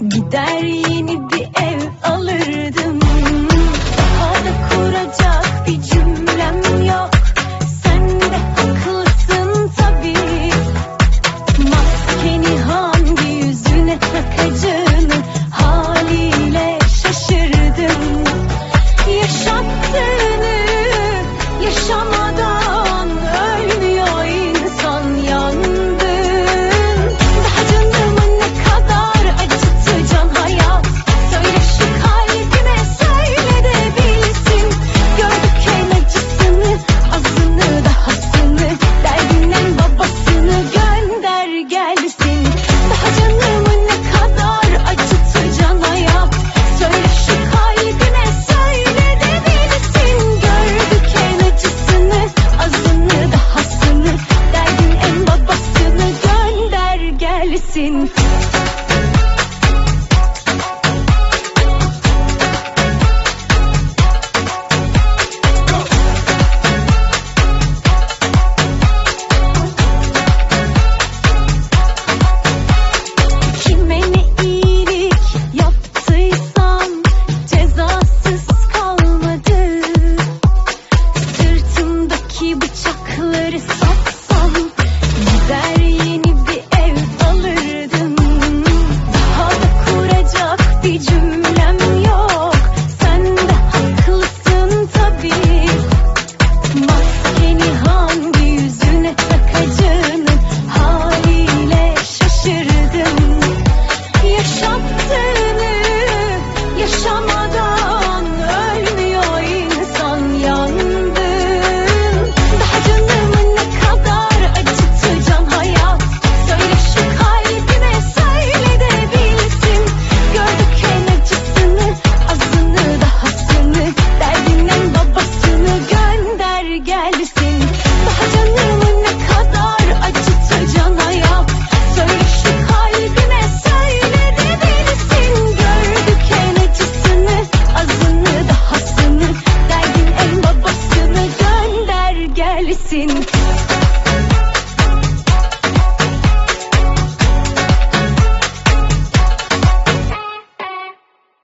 Gider yeni bir ev alırdım Sırtımdaki bıçakları satsam gider acı. sin.